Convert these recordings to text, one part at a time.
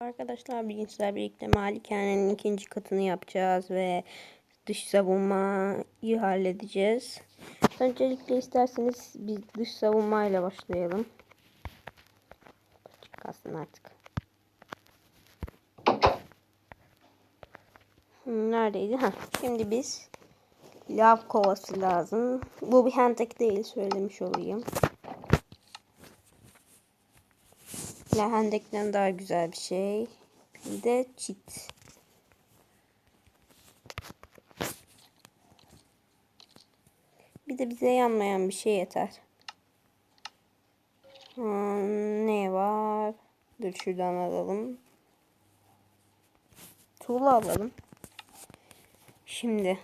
Arkadaşlar bugün sizlerle birlikte malikanenin ikinci katını yapacağız ve dış savunmayı halledeceğiz. Öncelikle isterseniz biz dış savunmayla başlayalım. Çıkarsın artık. Neredeydi? Ha, şimdi biz lav kovası lazım. Bu bir handek değil söylemiş olayım. Lahendekten daha güzel bir şey. Bir de çit. Bir de bize yanmayan bir şey yeter. Hmm, ne var? Dur şuradan alalım. Tuğla alalım. Şimdi.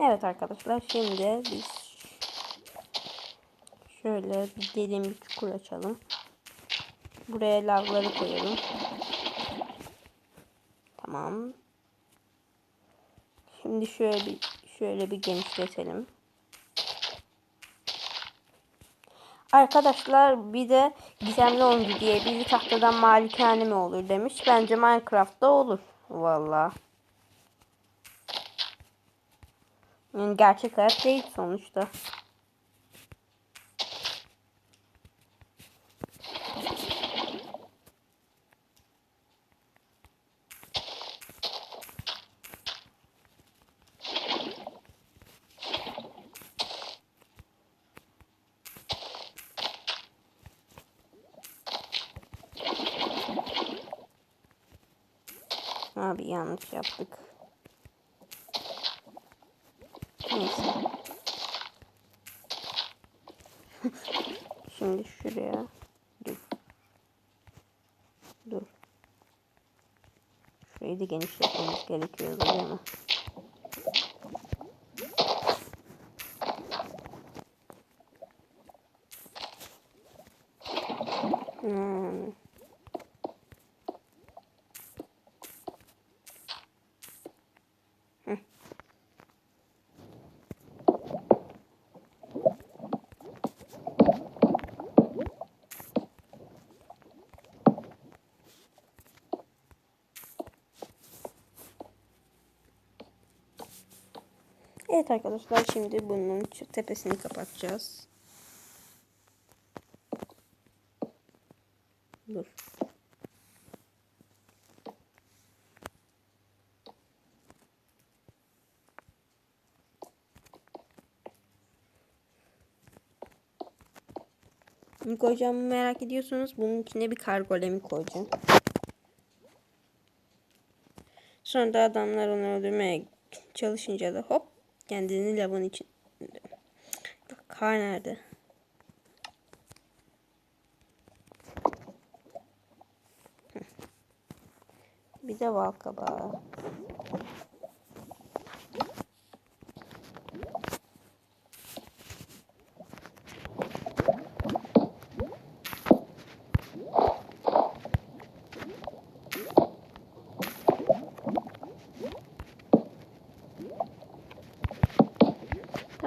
Evet arkadaşlar şimdi biz şöyle bir derin bir çukur açalım. Buraya lavları koyalım. Tamam. Şimdi şöyle bir şöyle bir genişletelim. Arkadaşlar bir de gizemli oyuncu diye biri tahtadan malikane mi olur demiş. Bence Minecraft'ta olur. Vallahi. Yani gerçek hayat değil sonuçta. Abi yanlış yaptık. Neyse. Şimdi şuraya dur. Dur. Şurayı da genişletmemiz gerekiyor değil mi? Hmm. Evet arkadaşlar şimdi bunun tepesini kapatacağız. Dur. Ne koyacağımı merak ediyorsunuz. Bunun içine bir kargolemi koyacağım. Sonra da adamlar onu öldürmeye çalışınca da hop kendini lavın için. Kar nerede? Bir de bal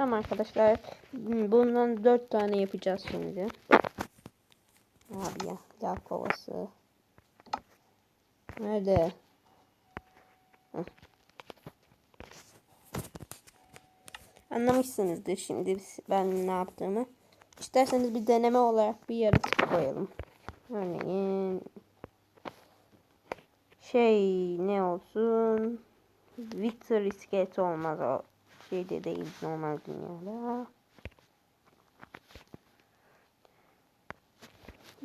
Tamam arkadaşlar. Bundan dört tane yapacağız şimdi. Abi ya. Lav kovası. Nerede? Heh. Anlamışsınızdır şimdi ben ne yaptığımı. İsterseniz bir deneme olarak bir yaratık koyalım. Örneğin şey ne olsun? Victor iskelet olmaz o şeyde değil normal dünyada.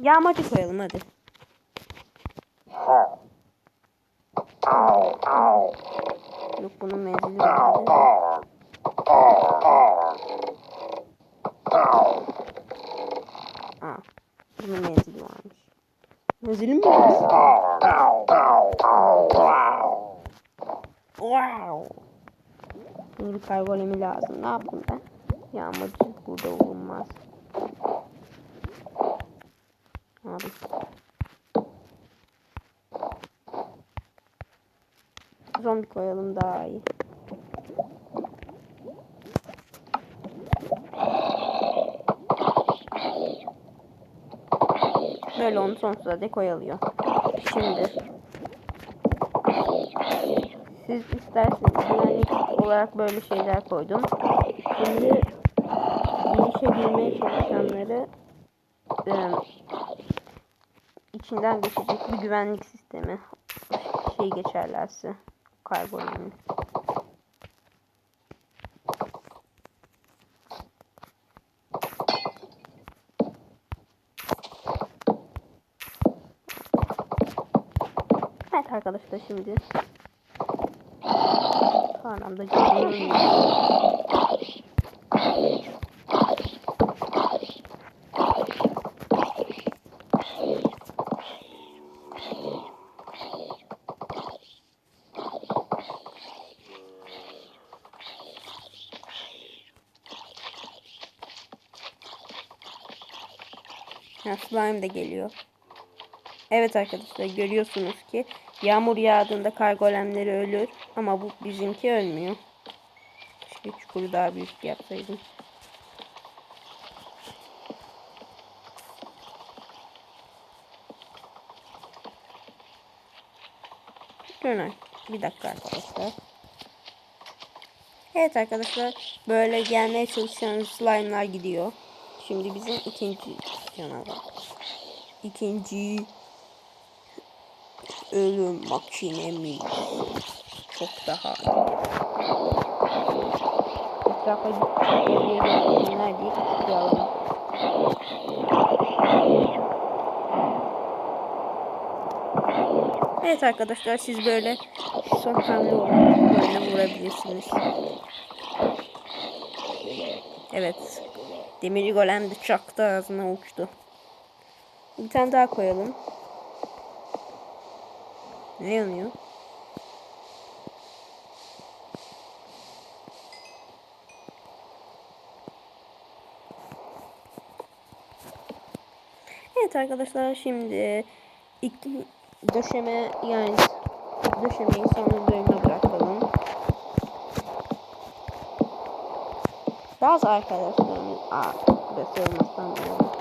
Yağmacı koyalım hadi. Yok bunun menzili. Aa, bunun menzili varmış. Menzili mi var? Wow. Şimdi kargolemi lazım. Ne yapayım ben? Yağmacı burada olmaz. Abi. zombi koyalım daha iyi. Böyle onu sonsuza dek oyalıyor. Şimdi siz isterseniz olarak böyle şeyler koydum. Şimdi bu işe girmeye çalışanları içinden geçecek bir güvenlik sistemi şey geçerlerse kargo yani. Evet arkadaşlar şimdi Canlı Ha, slime de geliyor. Evet arkadaşlar görüyorsunuz ki yağmur yağdığında kar golemleri ölür ama bu bizimki ölmüyor. Keşke çukuru daha büyük yapsaydım. Durun bir dakika arkadaşlar. Evet arkadaşlar böyle gelmeye çalışan slime'lar gidiyor. Şimdi bizim ikinci canavar. İkinci ölüm makinemiz. Çok daha etrafa gelsinler diye tutuyorum. Evet arkadaşlar siz böyle son hamle olarak böyle vurabilirsiniz. Evet. Demir golem de çaktı ağzına uçtu. Bir tane daha koyalım. Ne yanıyor? Evet arkadaşlar şimdi ilk döşeme yani döşemeyi sonra bölüme bırakalım. Bazı arkadaşlarımız aa burası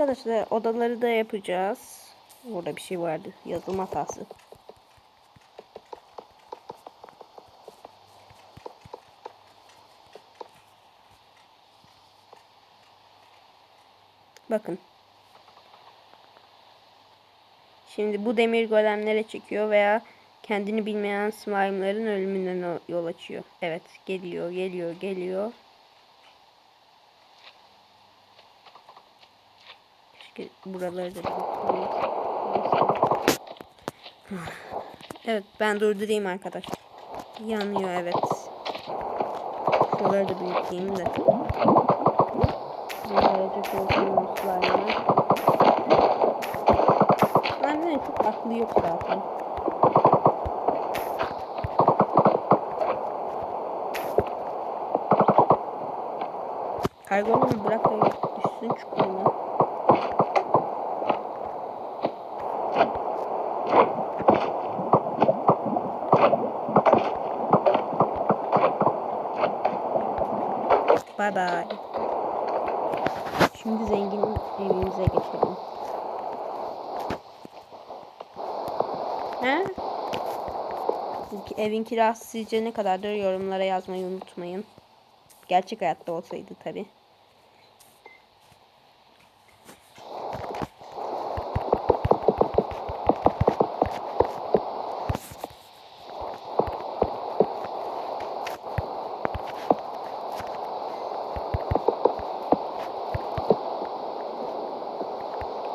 Arkadaşlar odaları da yapacağız. Burada bir şey vardı. Yazılım hatası. Bakın. Şimdi bu demir golemlere çekiyor veya kendini bilmeyen slime'ların ölümüne yol açıyor. Evet geliyor geliyor geliyor. Buraları da Evet ben durdurayım arkadaşlar. Yanıyor evet. Şuraları da büyüteyim de. Slime'ların çok aklı yok zaten. Kargonu bırak Bye bye. Şimdi zengin evimize geçelim. He? Evin kirası sizce ne kadardır? Yorumlara yazmayı unutmayın. Gerçek hayatta olsaydı tabi.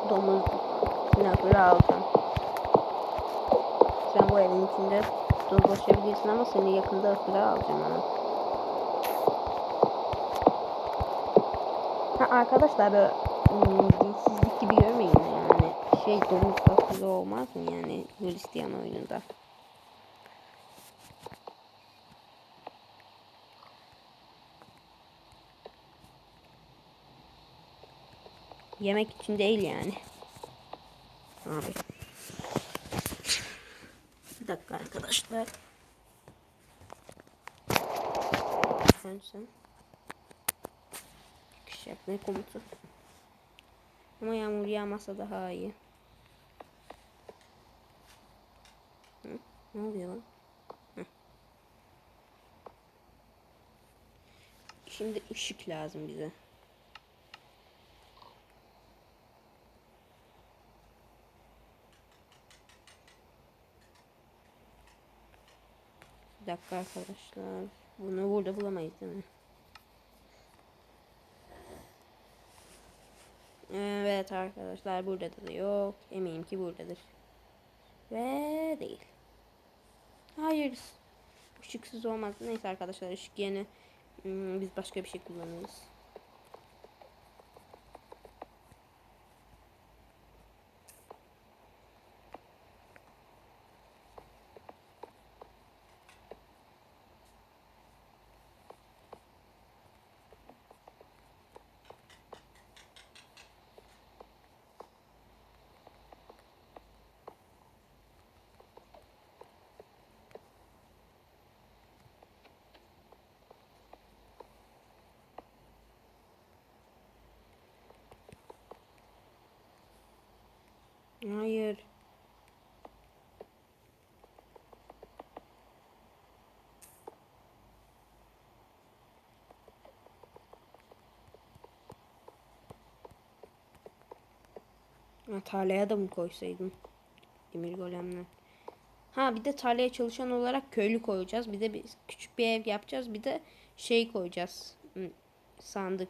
Domuz sinakları alacağım. Sen bu evin içinde dolaşabilirsin ama seni yakında ıhtıra alacağım ama. Arkadaşlar böyle ım, dilsizlik gibi görmeyin yani. Şey domuz akıllı olmaz mı yani Hristiyan oyununda? Yemek için değil yani. Abi. Bir dakika arkadaşlar. Sen yap ne komutu. Ama yağmur yağmasa daha iyi. Ne oluyor lan? Hı. Şimdi ışık lazım bize. Bir dakika arkadaşlar. Bunu burada bulamayız değil mi? Evet arkadaşlar burada da yok. Eminim ki buradadır. Ve değil. Hayır. Işıksız olmaz. Neyse arkadaşlar ışık yerine hmm, biz başka bir şey kullanırız. Hayır. Ha, tarlaya da mı koysaydım? Demir golemler. Ha bir de tarlaya çalışan olarak köylü koyacağız. Bir de bir küçük bir ev yapacağız. Bir de şey koyacağız. Sandık.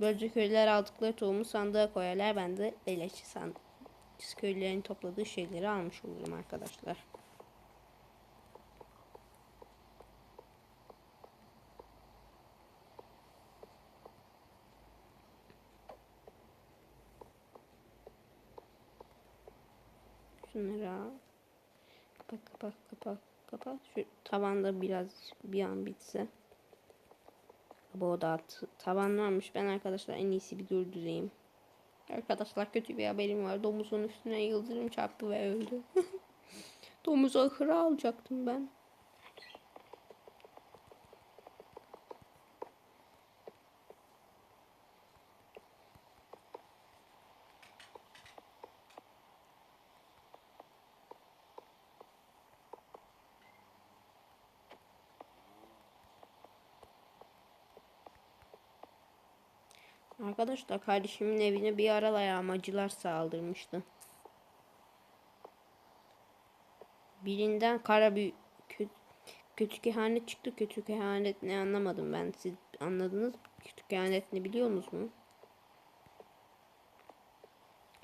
Böylece köylüler aldıkları tohumu sandığa koyarlar. Ben de beleşçi sandık. Köylülerin topladığı şeyleri almış olurum arkadaşlar. Şunları al. Kapat kapat kapat kapat. Şu tavanda biraz bir an bitse. Bu oda tavan varmış. Ben arkadaşlar en iyisi bir dur düzeyim. Arkadaşlar kötü bir haberim var. Domuzun üstüne yıldırım çarptı ve öldü. Domuzu ahıra alacaktım ben. Arkadaşlar kardeşimin evine bir ara yağmacılar saldırmıştı. Birinden kara bir kötü, kötü kehanet çıktı. Kötü kehanet ne anlamadım ben. Siz anladınız mı? Kötü kehanet ne biliyorsunuz mu?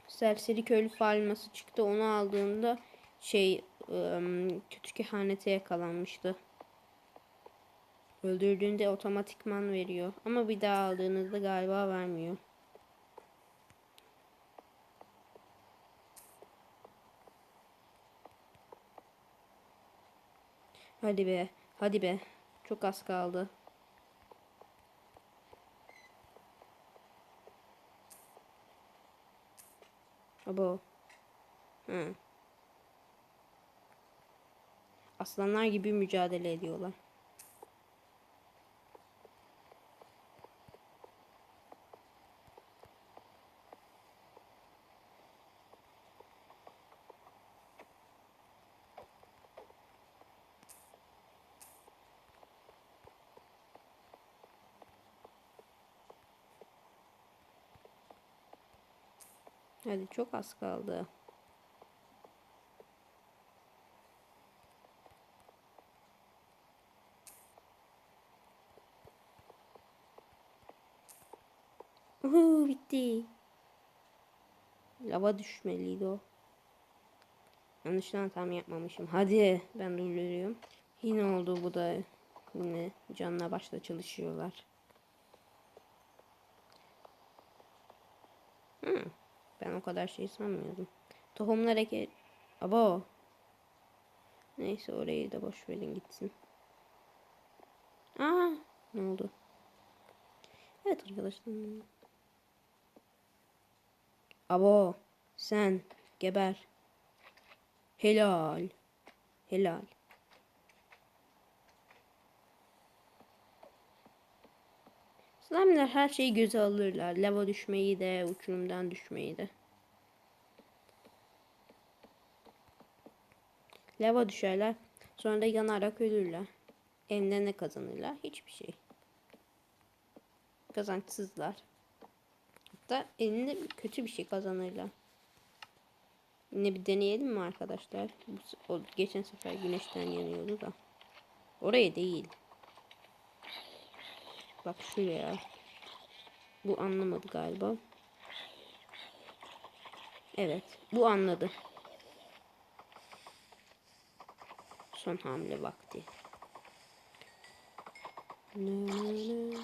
Serseri köylü falması çıktı. Onu aldığında şey ıı, kötü kehanete yakalanmıştı. Öldürdüğünde otomatikman veriyor. Ama bir daha aldığınızda galiba vermiyor. Hadi be. Hadi be. Çok az kaldı. Abo. Hı. Aslanlar gibi mücadele ediyorlar. Hadi çok az kaldı. Uhu, bitti. Lava düşmeliydi o. Yanlışlıkla tam yapmamışım. Hadi ben durduruyorum. Yine oldu bu da. Yine canla başla çalışıyorlar. Hı, ben o kadar şey sanmıyordum. Tohumlar eke... Abo. Neyse orayı da boş verin gitsin. Aa, ne oldu? Evet arkadaşlar. Abo sen geber. Helal. Helal. Slime'ler her şeyi göze alırlar. Lava düşmeyi de, uçurumdan düşmeyi de. Lava düşerler. Sonra da yanarak ölürler. Evde ne kazanırlar? Hiçbir şey. Kazançsızlar. Hatta elinde kötü bir şey kazanırlar. Yine bir deneyelim mi arkadaşlar? Geçen sefer güneşten yanıyordu da. Oraya değil. Bak şuraya. Bu anlamadı galiba. Evet. Bu anladı. Son hamle vakti. Nı nı nı.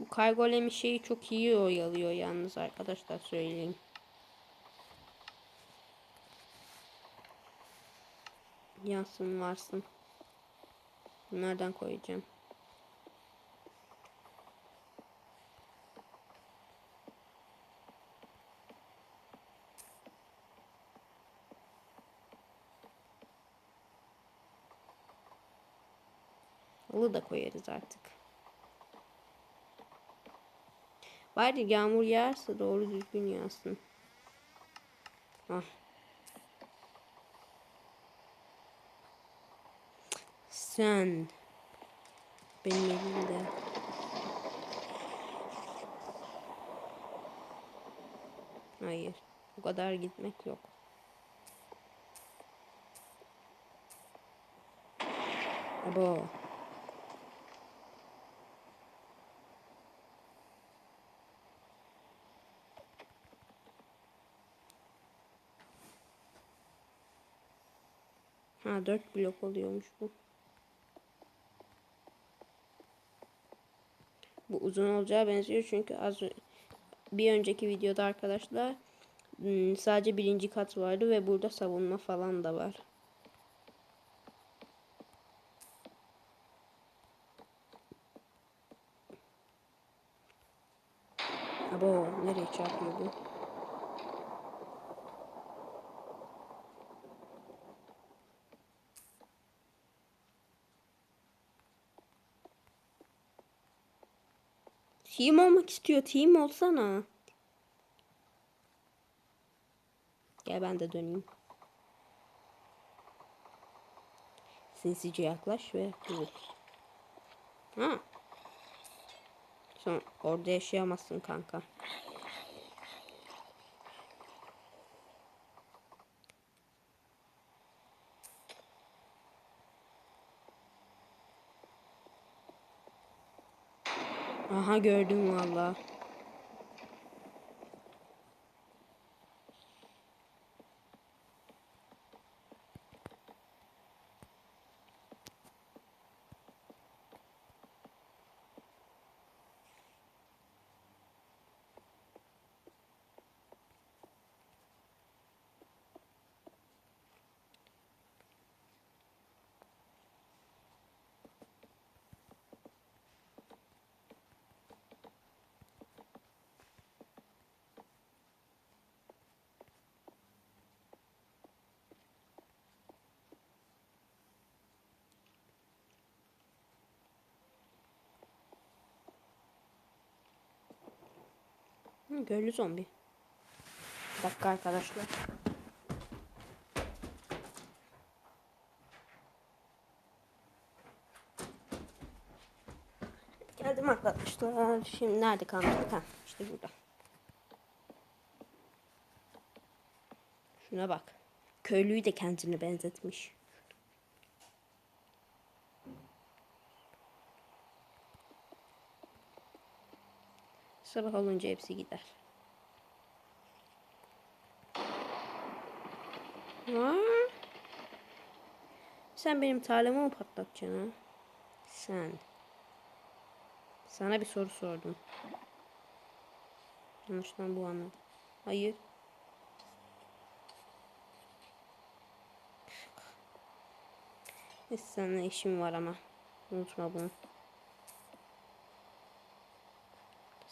Bu kargolemi şeyi çok iyi oyalıyor yalnız arkadaşlar söyleyeyim. Yansın varsın. Bunlardan koyacağım. Halı da koyarız artık. Bari yağmur yağarsa doğru düzgün yağsın. Ah. Sen benim elimde. Hayır. Bu kadar gitmek yok. Abo. Ha 4 blok oluyormuş bu. Uzun olacağı benziyor çünkü az bir önceki videoda arkadaşlar hmm, sadece birinci kat vardı ve burada savunma falan da var. Abo nereye çarpıyor bu? Team olmak istiyor. Team olsana. Gel ben de döneyim. Sinsice yaklaş ve vur. Ha. Son orada yaşayamazsın kanka. Aha gördüm valla. Göllü zombi. Bir dakika arkadaşlar. Geldim arkadaşlar. Şimdi nerede kalmıştık? Ha, işte burada. Şuna bak. Köylüyü de kendine benzetmiş. Sabah olunca hepsi gider. Ha? Sen benim tarlamı mı patlatacaksın ha? Sen. Sana bir soru sordum. Yanlıştan bu anladım. Hayır. Neyse seninle işim var ama. Unutma bunu.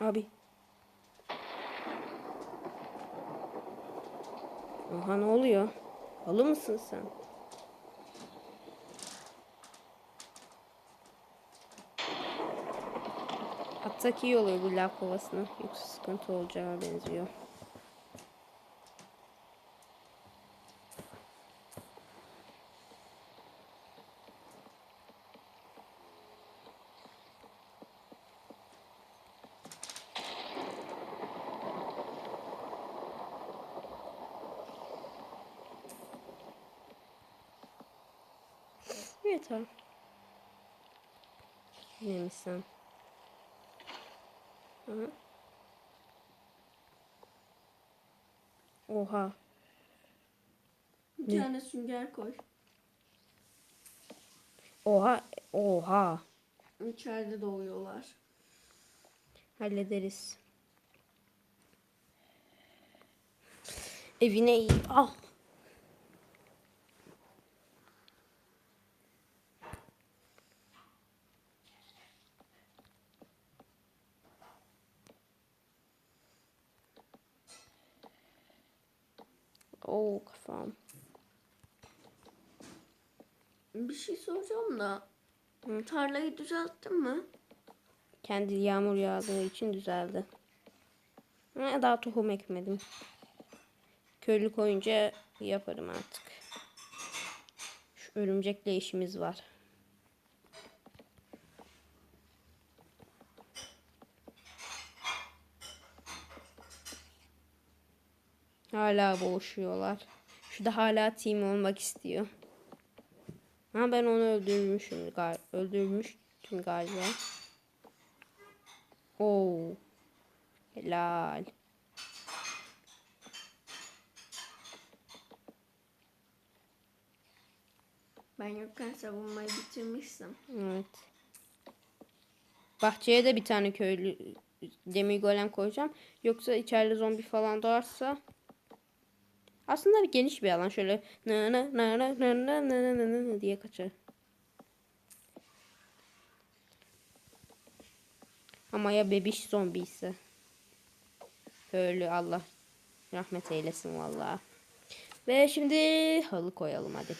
Abi. Oha ne oluyor? Halı mısın sen? Atsak iyi olur bu lav kovasına. Yoksa sıkıntı olacağı benziyor. Yeter. Sen? Hı. Oha. Bir tane sünger koy. Oha. Oha. İçeride doğuyorlar. Hallederiz. Evine iyi. Al. Oo kafam. Bir şey soracağım da. Tarlayı düzelttin mi? Kendi yağmur yağdığı için düzeldi. Daha tohum ekmedim. Köylü koyunca yaparım artık. Şu örümcekle işimiz var. Hala boğuşuyorlar. Şu da hala team olmak istiyor. Ama ben onu öldürmüşüm. Gal öldürmüştüm galiba. Oo. Helal. Ben yokken savunmayı bitirmişsin. Evet. Bahçeye de bir tane köylü demir golem koyacağım. Yoksa içeride zombi falan doğarsa aslında bir geniş bir alan şöyle na na na na na na na na na na diye kaçar. Ama ya bebiş zombi ise köylü Allah rahmet eylesin vallahi. Ve şimdi halı koyalım hadi.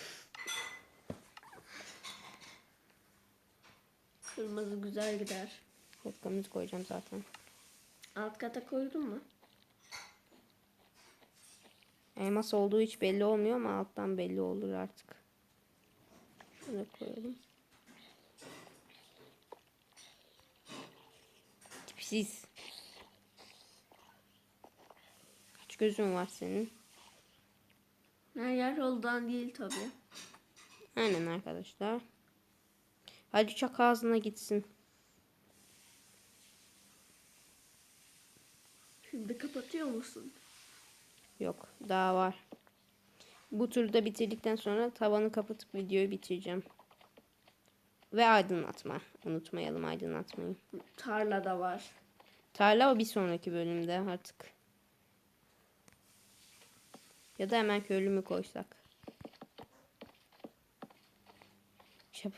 Kırmızı güzel gider. Hırkamızı koyacağım zaten. Alt kata koydun mu? Elmas olduğu hiç belli olmuyor ama alttan belli olur artık. Şöyle koyalım. Tipsiz. Kaç gözün var senin? Her yer oldan değil tabii. Aynen arkadaşlar. Hadi çak ağzına gitsin. Şimdi kapatıyor musun? Yok daha var. Bu turda bitirdikten sonra tavanı kapatıp videoyu bitireceğim. Ve aydınlatma. Unutmayalım aydınlatmayı. Tarlada var. Tarla o bir sonraki bölümde artık. Ya da hemen köylü mü koysak? Şap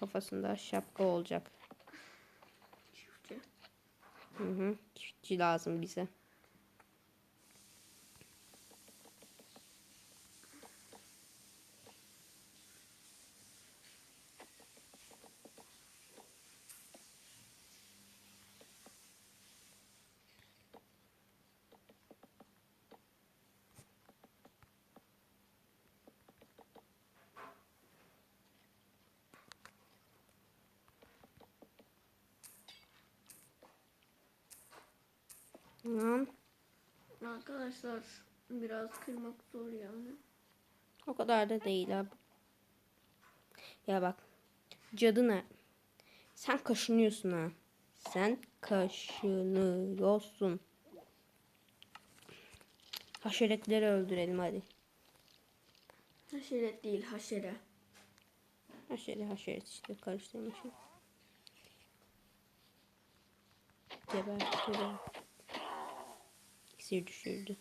kafasında şapka olacak. Hı hı. Çiftçi lazım bize. Tamam. Arkadaşlar biraz kırmak zor yani. O kadar da değil abi. Ya bak. Cadı ne? Sen kaşınıyorsun ha. Sen kaşınıyorsun. Haşeretleri öldürelim hadi. Haşeret değil haşere. Haşere haşeret işte karıştırmışım. Geber geber. İksir düşürdü.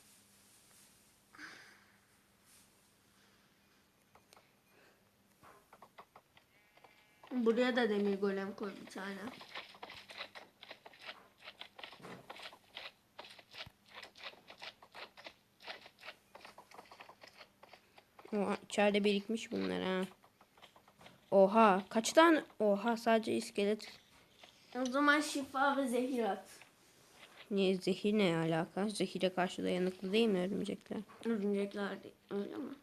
Buraya da demir golem koy bir tane. Oha, içeride birikmiş bunlar ha. Oha kaç tane? Oha sadece iskelet. O zaman şifa ve zehir at. Niye zehir ne alaka? Zehire karşı dayanıklı değil mi örümcekler? Örümcekler değil. Öyle mi?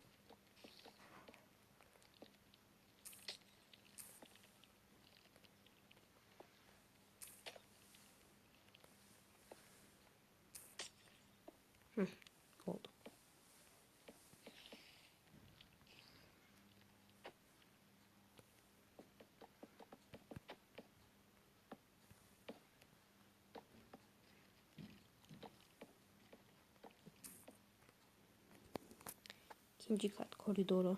Oldu. İkinci kat koridoru.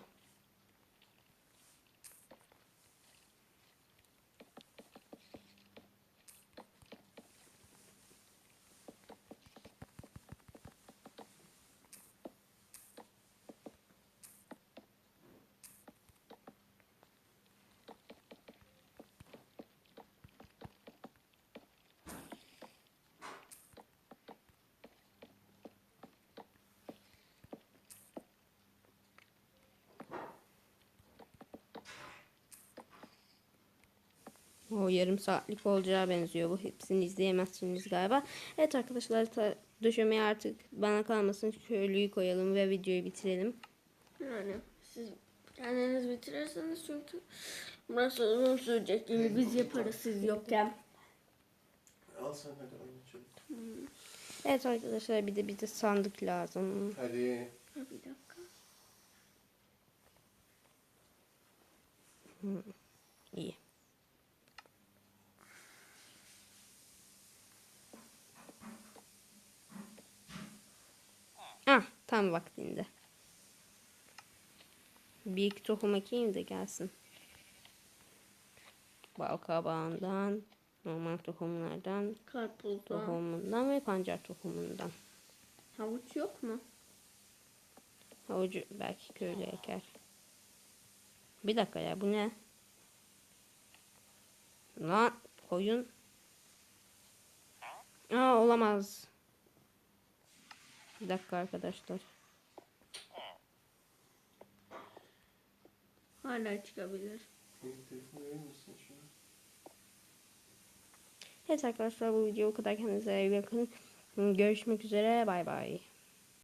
O yarım saatlik olacağı benziyor bu. Hepsini izleyemezsiniz galiba. Evet arkadaşlar döşemeye artık bana kalmasın köylüyü koyalım ve videoyu bitirelim. Yani siz kendiniz bitirirseniz çünkü burası uzun sürecek. Yani biz yaparız siz yokken. Al sen hadi oyna çabuk. Evet arkadaşlar bir de bize sandık lazım. Hadi. Ha, bir dakika. İyi. Ah tam vaktinde. Bir iki tohum ekeyim de gelsin. Bal kabağından, normal tohumlardan, Karpuzdan. tohumundan ve pancar tohumundan. Havuç yok mu? Havucu belki köylü eker. Bir dakika ya bu ne? Lan koyun. Aa olamaz. Bir dakika arkadaşlar. Hala çıkabilir. Evet arkadaşlar bu video o kadar kendinize iyi bakın. Görüşmek üzere bay bay.